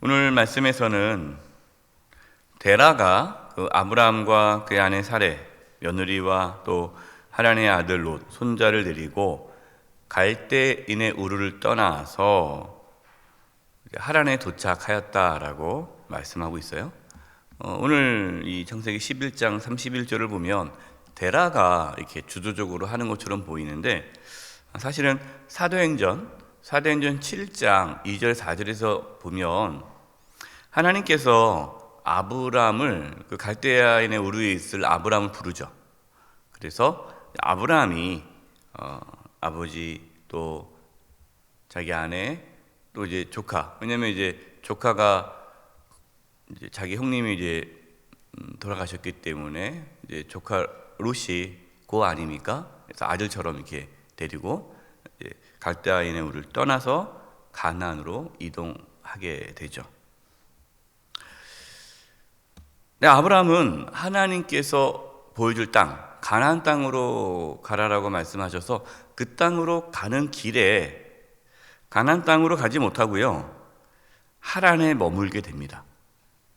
오늘 말씀에서는 데라가 그 아브라함과 그의 아내 사레 며느리와 또 하란의 아들 롯 손자를 데리고 갈대인의 우르를 떠나서 하란에 도착하였다라고 말씀하고 있어요. 어, 오늘 이 창세기 11장 31절을 보면 데라가 이렇게 주도적으로 하는 것처럼 보이는데 사실은 사도행전 사도행전 7장 2절 4절에서 보면 하나님께서 아브라함을 그 갈대아인의 우르에 있을 아브라함을 부르죠. 그래서 아브라함이 어, 아버지 또 자기 아내 또 이제 조카 왜냐면 이제 조카가 이제 자기 형님이 이제 음, 돌아가셨기 때문에 이제 조카 롯이 고 아닙니까? 그래서 아들처럼 이렇게 데리고 갈대아인의 우를 떠나서 가나안으로 이동하게 되죠. 네, 아브라함은 하나님께서 보여줄 땅, 가나안 땅으로 가라라고 말씀하셔서 그 땅으로 가는 길에 가나안 땅으로 가지 못하고요. 하란에 머물게 됩니다.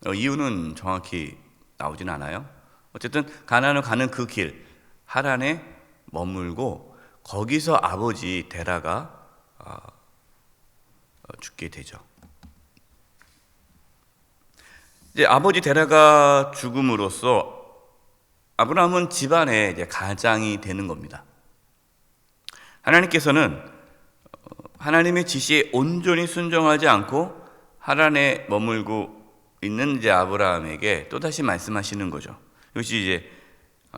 어, 이유는 정확히 나오진 않아요. 어쨌든 가나안으로 가는 그 길, 하란에 머물고 거기서 아버지 데라가 어, 어, 죽게 되죠. 이제 아버지 데라가 죽음으로써 아브라함은 집안의 이제 가장이 되는 겁니다. 하나님께서는 하나님의 지시에 온전히 순종하지 않고 하란에 머물고 있는 이제 아브라함에게 또 다시 말씀하시는 거죠. 이것이 이제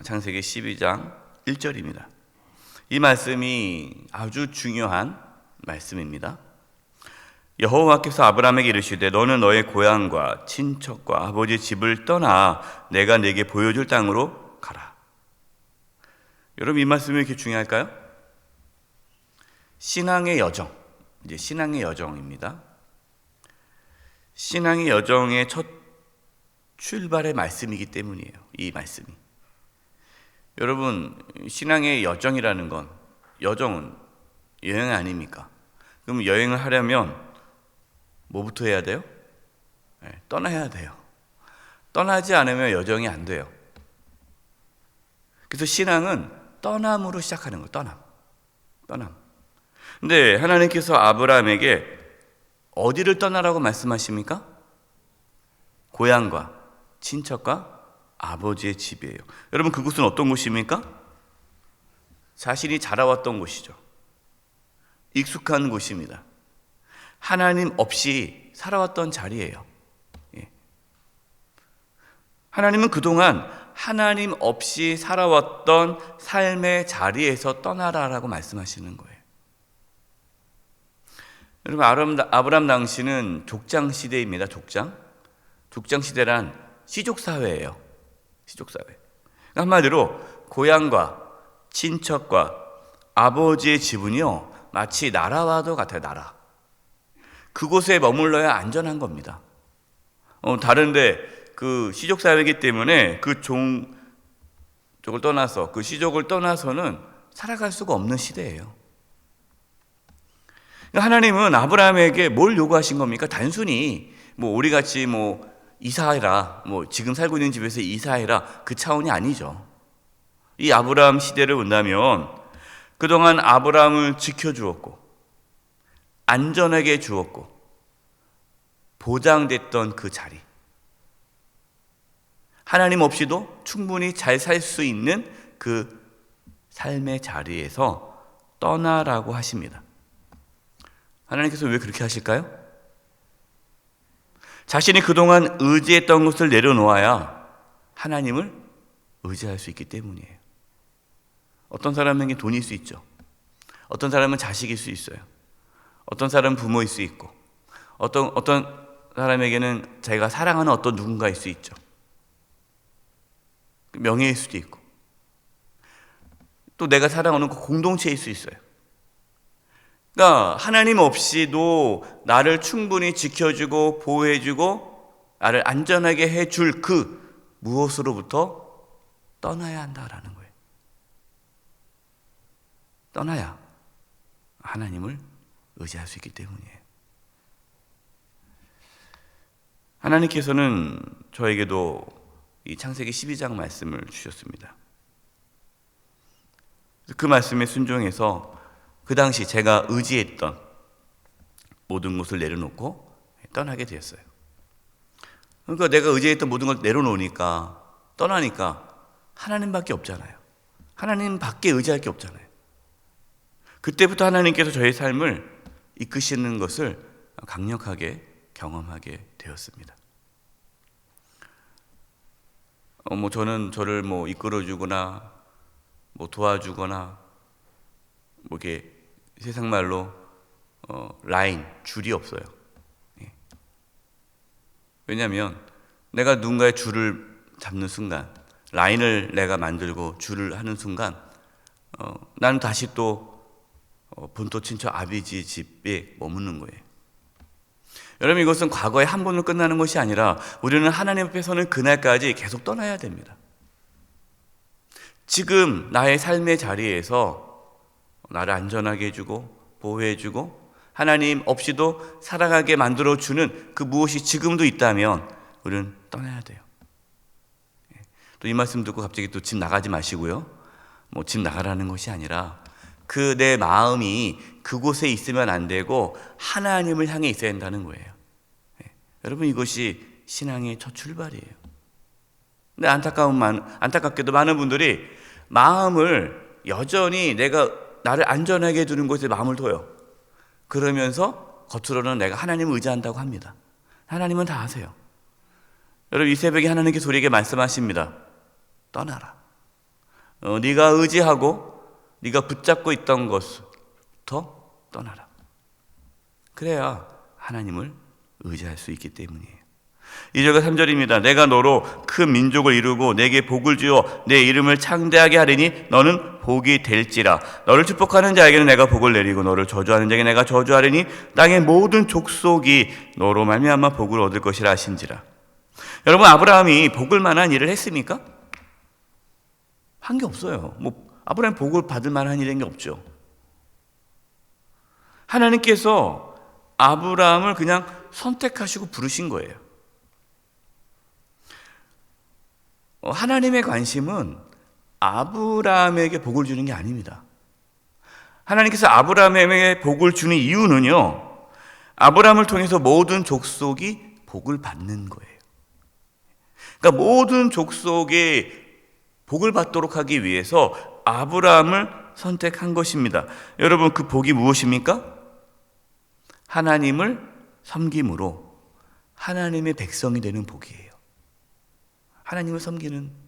창세기 12장 1절입니다. 이 말씀이 아주 중요한 말씀입니다. 여호와께서 아브라함에게 이르시되 너는 너의 고향과 친척과 아버지 집을 떠나 내가 내게 보여줄 땅으로 가라. 여러분 이 말씀이 이렇게 중요할까요? 신앙의 여정, 이제 신앙의 여정입니다. 신앙의 여정의 첫 출발의 말씀이기 때문이에요. 이 말씀이. 여러분 신앙의 여정이라는 건 여정은 여행 아닙니까? 그럼 여행을 하려면 뭐부터 해야 돼요? 네, 떠나야 돼요. 떠나지 않으면 여정이 안 돼요. 그래서 신앙은 떠남으로 시작하는 거예요. 떠남. 떠남. 근데 하나님께서 아브라함에게 어디를 떠나라고 말씀하십니까? 고향과 친척과 아버지의 집이에요. 여러분 그곳은 어떤 곳입니까? 자신이 자라왔던 곳이죠. 익숙한 곳입니다. 하나님 없이 살아왔던 자리예요. 예. 하나님은 그동안 하나님 없이 살아왔던 삶의 자리에서 떠나라라고 말씀하시는 거예요. 여러분 아브람 당시는 족장 시대입니다. 족장. 족장 시대란 시족 사회예요. 시족 사회. 그러니까 한마디로 고향과 친척과 아버지의 지분이요 마치 나라와도 같아요. 나라. 그곳에 머물러야 안전한 겁니다. 어, 다른데 그 시족 사회이기 때문에 그 종 쪽을 떠나서 그 시족을 떠나서는 살아갈 수가 없는 시대예요. 하나님은 아브라함에게 뭘 요구하신 겁니까? 단순히 뭐 우리 같이 뭐 이사해라, 뭐 지금 살고 있는 집에서 이사해라 그 차원이 아니죠. 이 아브라함 시대를 본다면 그동안 아브라함을 지켜 주었고 안전하게 주었고 보장됐던 그 자리. 하나님 없이도 충분히 잘 살 수 있는 그 삶의 자리에서 떠나라고 하십니다. 하나님께서 왜 그렇게 하실까요? 자신이 그동안 의지했던 것을 내려놓아야 하나님을 의지할 수 있기 때문이에요. 어떤 사람에게 돈일 수 있죠. 어떤 사람은 자식일 수 있어요. 어떤 사람은 부모일 수 있고, 어떤, 어떤 사람에게는 자기가 사랑하는 어떤 누군가일 수 있죠. 명예일 수도 있고, 또 내가 사랑하는 그 공동체일 수 있어요. 그러니까 하나님 없이도 나를 충분히 지켜주고 보호해주고 나를 안전하게 해줄 그 무엇으로부터 떠나야 한다라는 거예요. 떠나야 하나님을 의지할 수 있기 때문이에요. 하나님께서는 저에게도 이 창세기 12장 말씀을 주셨습니다. 그 말씀에 순종해서 그 당시 제가 의지했던 모든 것을 내려놓고 떠나게 되었어요. 그러니까 내가 의지했던 모든 걸 내려놓으니까 떠나니까 하나님밖에 없잖아요. 하나님밖에 의지할 게 없잖아요. 그때부터 하나님께서 저의 삶을 이끄시는 것을 강력하게 경험하게 되었습니다. 어, 뭐 저는 저를 뭐 이끌어주거나 뭐 도와주거나 뭐 이게 세상 말로 어, 라인 줄이 없어요. 예. 왜냐하면 내가 누군가의 줄을 잡는 순간 라인을 내가 만들고 줄을 하는 순간 어, 나는 다시 또 어, 본토 친척 아비지 집에 머무는 거예요. 여러분 이것은 과거에 한 번으로 끝나는 것이 아니라 우리는 하나님 앞에서는 그날까지 계속 떠나야 됩니다. 지금 나의 삶의 자리에서 나를 안전하게 해주고 보호해주고 하나님 없이도 살아가게 만들어주는 그 무엇이 지금도 있다면 우리는 떠나야 돼요. 예. 또이 말씀 듣고 갑자기 또 집 나가지 마시고요. 뭐 집 나가라는 것이 아니라 그 내 마음이 그곳에 있으면 안 되고 하나님을 향해 있어야 한다는 거예요. 예. 여러분 이것이 신앙의 첫 출발이에요. 근데 안타까운 많, 안타깝게도 많은 분들이 마음을 여전히 내가 나를 안전하게 두는 곳에 마음을 둬요. 그러면서 겉으로는 내가 하나님을 의지한다고 합니다. 하나님은 다 아세요. 여러분 이 새벽에 하나님께서 우리에게 말씀하십니다. 떠나라. 어, 네가 의지하고 네가 붙잡고 있던 것부터 떠나라. 그래야 하나님을 의지할 수 있기 때문이에요. 2절과 3절입니다. 내가 너로 큰 민족을 이루고 내게 복을 주어 내 이름을 창대하게 하리니 너는 복이 될지라. 너를 축복하는 자에게는 내가 복을 내리고 너를 저주하는 자에게 내가 저주하리니 땅의 모든 족속이 너로 말미암아 복을 얻을 것이라 하신지라. 여러분 아브라함이 복을 만한 일을 했습니까? 한 게 없어요. 뭐 아브라함 복을 받을 만한 일인 게 없죠. 하나님께서 아브라함을 그냥 선택하시고 부르신 거예요. 어, 하나님의 관심은 아브라함에게 복을 주는 게 아닙니다. 하나님께서 아브라함에게 복을 주는 이유는요, 아브라함을 통해서 모든 족속이 복을 받는 거예요. 그러니까 모든 족속에 복을 받도록 하기 위해서 아브라함을 선택한 것입니다. 여러분, 그 복이 무엇입니까? 하나님을 섬김으로 하나님의 백성이 되는 복이에요. 하나님을 섬기는 복.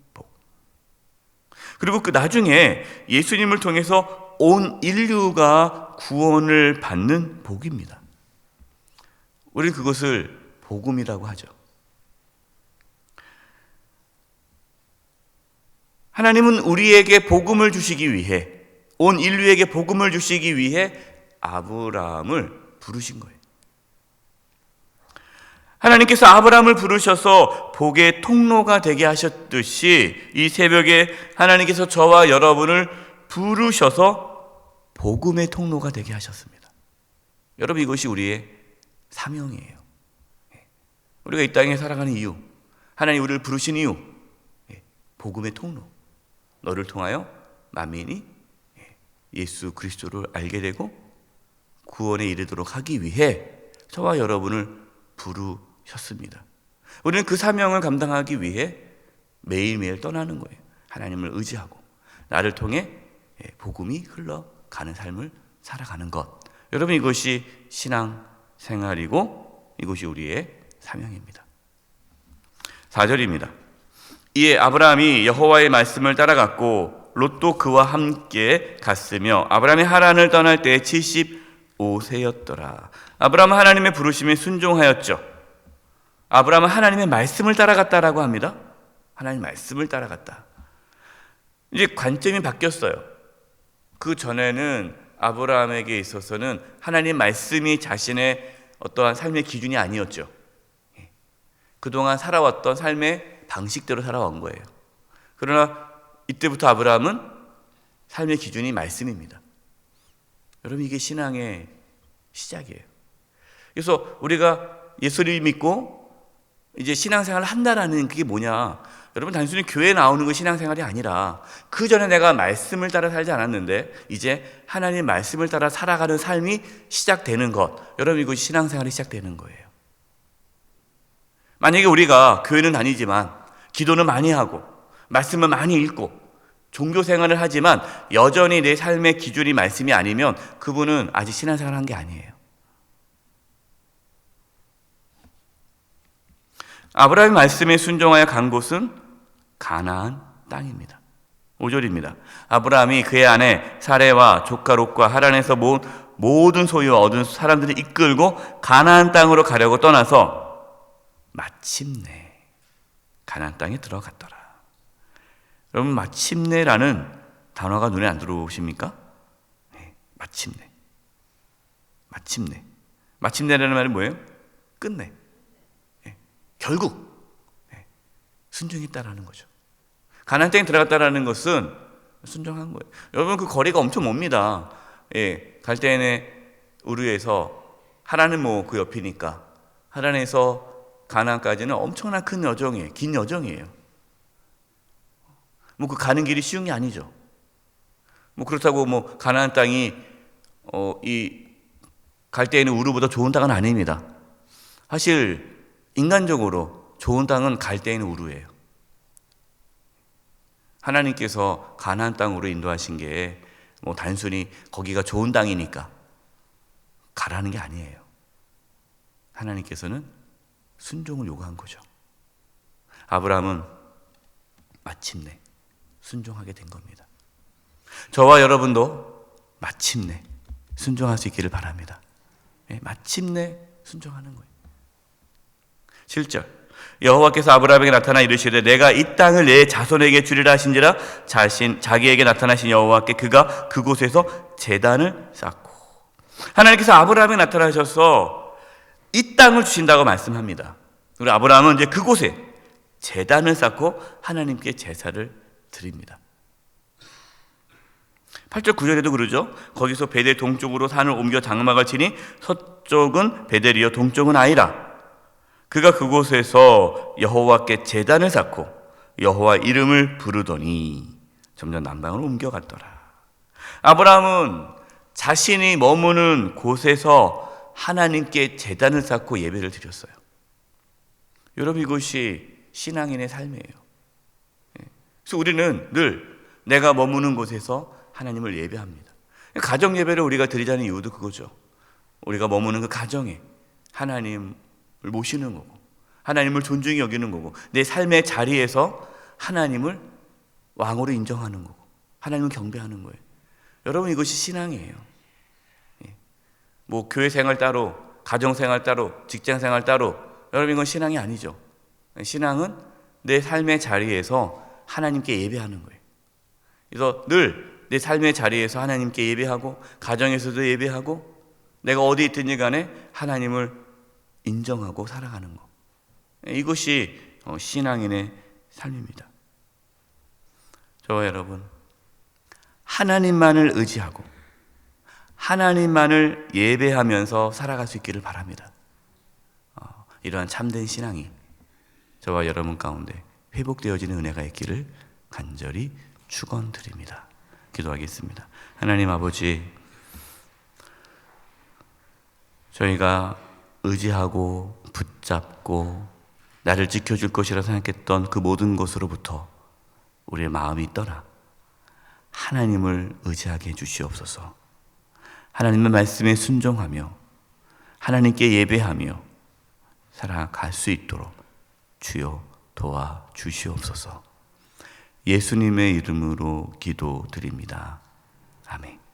그리고 그 나중에 예수님을 통해서 온 인류가 구원을 받는 복입니다. 우리는 그것을 복음이라고 하죠. 하나님은 우리에게 복음을 주시기 위해 온 인류에게 복음을 주시기 위해 아브라함을 부르신 거예요. 하나님께서 아브라함을 부르셔서 복의 통로가 되게 하셨듯이 이 새벽에 하나님께서 저와 여러분을 부르셔서 복음의 통로가 되게 하셨습니다. 여러분 이것이 우리의 사명이에요. 예. 우리가 이 땅에 살아가는 이유, 하나님 우리를 부르신 이유, 예. 복음의 통로. 너를 통하여 만민이 예. 예수 그리스도를 알게 되고 구원에 이르도록 하기 위해 저와 여러분을 부르 셨습니다. 우리는 그 사명을 감당하기 위해 매일매일 떠나는 거예요. 하나님을 의지하고 나를 통해 예, 복음이 흘러가는 삶을 살아가는 것. 여러분 이것이 신앙 생활이고 이것이 우리의 사명입니다. 4절입니다. 이에 아브라함이 여호와의 말씀을 따라갔고 롯도 그와 함께 갔으며 아브라함이 하란을 떠날 때 75세였더라. 아브라함은 하나님의 부르심에 순종하였죠. 아브라함은 하나님의 말씀을 따라갔다라고 합니다. 하나님 말씀을 따라갔다. 이제 관점이 바뀌었어요. 그 전에는 아브라함에게 있어서는 하나님 말씀이 자신의 어떠한 삶의 기준이 아니었죠. 예. 그동안 살아왔던 삶의 방식대로 살아온 거예요. 그러나 이때부터 아브라함은 삶의 기준이 말씀입니다. 여러분 이게 신앙의 시작이에요. 그래서 우리가 예수를 믿고 이제 신앙생활을 한다라는 그게 뭐냐? 여러분 단순히 교회 나오는 거 신앙생활이 아니라 그 전에 내가 말씀을 따라 살지 않았는데 이제 하나님 말씀을 따라 살아가는 삶이 시작되는 것. 여러분 이것이 신앙생활이 시작되는 거예요. 만약에 우리가 교회는 다니지만 기도는 많이 하고 말씀은 많이 읽고 종교 생활을 하지만 여전히 내 삶의 기준이 말씀이 아니면 그분은 아직 신앙생활 한 게 아니에요. 아브라함의 말씀에 순종하여 간 곳은 가나안 땅입니다. 5절입니다. 아브라함이 그의 아내 사레와 조카 롯과 하란에서 모은 모든 소유 얻은 사람들을 이끌고 가나안 땅으로 가려고 떠나서 마침내 가나안 땅에 들어갔더라. 여러분 마침내라는 단어가 눈에 안 들어오십니까? 네, 마침내. 마침내. 마침내라는 말은 뭐예요? 끝내. 네, 결국 네, 순종했다라는 거죠. 가나안 땅에 들어갔다라는 것은 순종한 거예요. 여러분 그 거리가 엄청 멉니다. 예, 갈대인의 우르에서 하라는 뭐 그 옆이니까 하란에서 가나안까지는 엄청난 큰 여정이에요. 긴 여정이에요. 뭐 그 가는 길이 쉬운 게 아니죠. 뭐 그렇다고 뭐 가나안 땅이 어 이 갈대에는 우르보다 좋은 땅은 아닙니다. 사실 인간적으로 좋은 땅은 갈대에는 우르예요. 하나님께서 가나안 땅으로 인도하신 게 뭐 단순히 거기가 좋은 땅이니까 가라는 게 아니에요. 하나님께서는 순종을 요구한 거죠. 아브라함은 마침내 순종하게 된 겁니다. 저와 여러분도 마침내 순종할 수 있기를 바랍니다. 네, 마침내 순종하는 거예요. 7절 여호와께서 아브라함에게 나타나 이르시되 내가 이 땅을 내 자손에게 주리라 하신지라 자신 자기에게 나타나신 여호와께 그가 그곳에서 제단을 쌓고 하나님께서 아브라함에게 나타나셔서 이 땅을 주신다고 말씀합니다. 우리 아브라함은 이제 그곳에 제단을 쌓고 하나님께 제사를 드립니다. 8절 9절에도 그러죠. 거기서 베델 동쪽으로 산을 옮겨 장막을 치니 서쪽은 베델이요 동쪽은 아이라. 그가 그곳에서 여호와께 제단을 쌓고 여호와 이름을 부르더니 점점 남방으로 옮겨갔더라. 아브라함은 자신이 머무는 곳에서 하나님께 제단을 쌓고 예배를 드렸어요. 여러분 이것이 신앙인의 삶이에요. 그래서 우리는 늘 내가 머무는 곳에서 하나님을 예배합니다. 가정 예배를 우리가 드리자는 이유도 그거죠. 우리가 머무는 그 가정에 하나님을 모시는 거고, 하나님을 존중히 여기는 거고, 내 삶의 자리에서 하나님을 왕으로 인정하는 거고, 하나님을 경배하는 거예요. 여러분 이것이 신앙이에요. 뭐 교회 생활 따로, 가정 생활 따로, 직장 생활 따로, 여러분 이건 신앙이 아니죠. 신앙은 내 삶의 자리에서 하나님께 예배하는 거예요. 그래서 늘 내 삶의 자리에서 하나님께 예배하고 가정에서도 예배하고 내가 어디 있든지 간에 하나님을 인정하고 살아가는 것. 이것이 신앙인의 삶입니다. 저와 여러분, 하나님만을 의지하고 하나님만을 예배하면서 살아갈 수 있기를 바랍니다. 이러한 참된 신앙이 저와 여러분 가운데 회복되어지는 은혜가 있기를 간절히 축원드립니다. 기도하겠습니다. 하나님 아버지 저희가 의지하고 붙잡고 나를 지켜줄 것이라 생각했던 그 모든 것으로부터 우리의 마음이 떠나 하나님을 의지하게 해주시옵소서. 하나님의 말씀에 순종하며 하나님께 예배하며 살아갈 수 있도록 주여 도와 주시옵소서. 예수님의 이름으로 기도드립니다. 아멘.